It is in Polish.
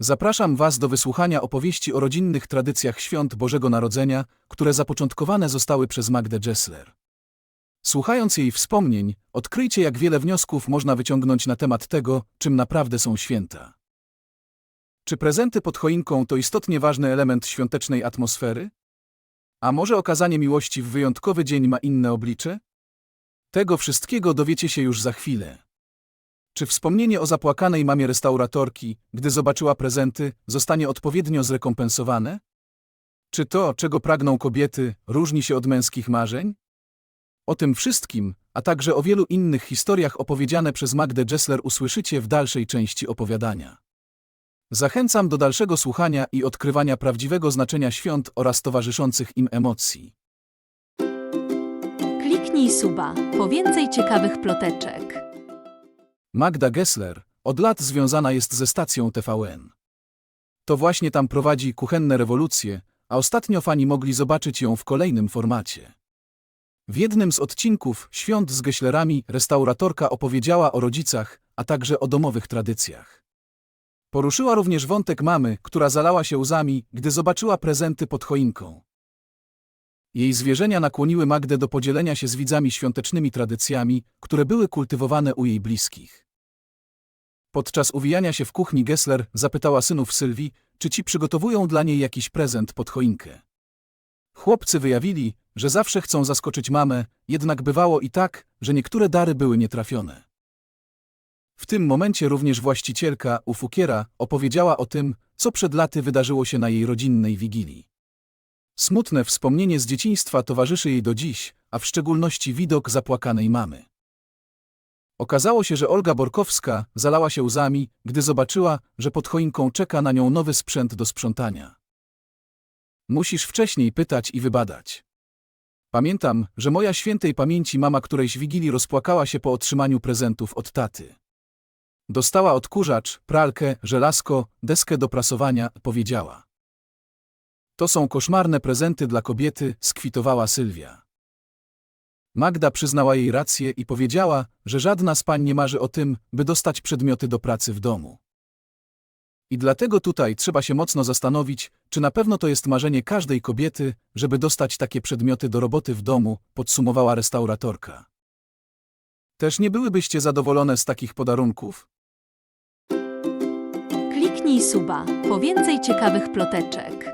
Zapraszam Was do wysłuchania opowieści o rodzinnych tradycjach świąt Bożego Narodzenia, które zapoczątkowane zostały przez Magdę Gessler. Słuchając jej wspomnień, odkryjcie, jak wiele wniosków można wyciągnąć na temat tego, czym naprawdę są święta. Czy prezenty pod choinką to istotnie ważny element świątecznej atmosfery? A może okazanie miłości w wyjątkowy dzień ma inne oblicze? Tego wszystkiego dowiecie się już za chwilę. Czy wspomnienie o zapłakanej mamie restauratorki, gdy zobaczyła prezenty, zostanie odpowiednio zrekompensowane? Czy to, czego pragną kobiety, różni się od męskich marzeń? O tym wszystkim, a także o wielu innych historiach opowiedziane przez Magdę Gessler usłyszycie w dalszej części opowiadania. Zachęcam do dalszego słuchania i odkrywania prawdziwego znaczenia świąt oraz towarzyszących im emocji. Kliknij suba po więcej ciekawych ploteczek. Magda Gessler od lat związana jest ze stacją TVN. To właśnie tam prowadzi kuchenne rewolucje, a ostatnio fani mogli zobaczyć ją w kolejnym formacie. W jednym z odcinków Świąt z Gesslerami restauratorka opowiedziała o rodzicach, a także o domowych tradycjach. Poruszyła również wątek mamy, która zalała się łzami, gdy zobaczyła prezenty pod choinką. Jej zwierzenia nakłoniły Magdę do podzielenia się z widzami świątecznymi tradycjami, które były kultywowane u jej bliskich. Podczas uwijania się w kuchni Gessler zapytała synów Sylwii, czy ci przygotowują dla niej jakiś prezent pod choinkę. Chłopcy wyjawili, że zawsze chcą zaskoczyć mamę, jednak bywało i tak, że niektóre dary były nietrafione. W tym momencie również właścicielka u Fukiera opowiedziała o tym, co przed laty wydarzyło się na jej rodzinnej wigilii. Smutne wspomnienie z dzieciństwa towarzyszy jej do dziś, a w szczególności widok zapłakanej mamy. Okazało się, że Olga Borkowska zalała się łzami, gdy zobaczyła, że pod choinką czeka na nią nowy sprzęt do sprzątania. Musisz wcześniej pytać i wybadać. Pamiętam, że moja świętej pamięci mama którejś wigilii rozpłakała się po otrzymaniu prezentów od taty. Dostała odkurzacz, pralkę, żelazko, deskę do prasowania, powiedziała. To są koszmarne prezenty dla kobiety, skwitowała Sylwia. Magda przyznała jej rację i powiedziała, że żadna z pań nie marzy o tym, by dostać przedmioty do pracy w domu. I dlatego tutaj trzeba się mocno zastanowić, czy na pewno to jest marzenie każdej kobiety, żeby dostać takie przedmioty do roboty w domu, podsumowała restauratorka. Też nie byłybyście zadowolone z takich podarunków? Kliknij suba po więcej ciekawych ploteczek.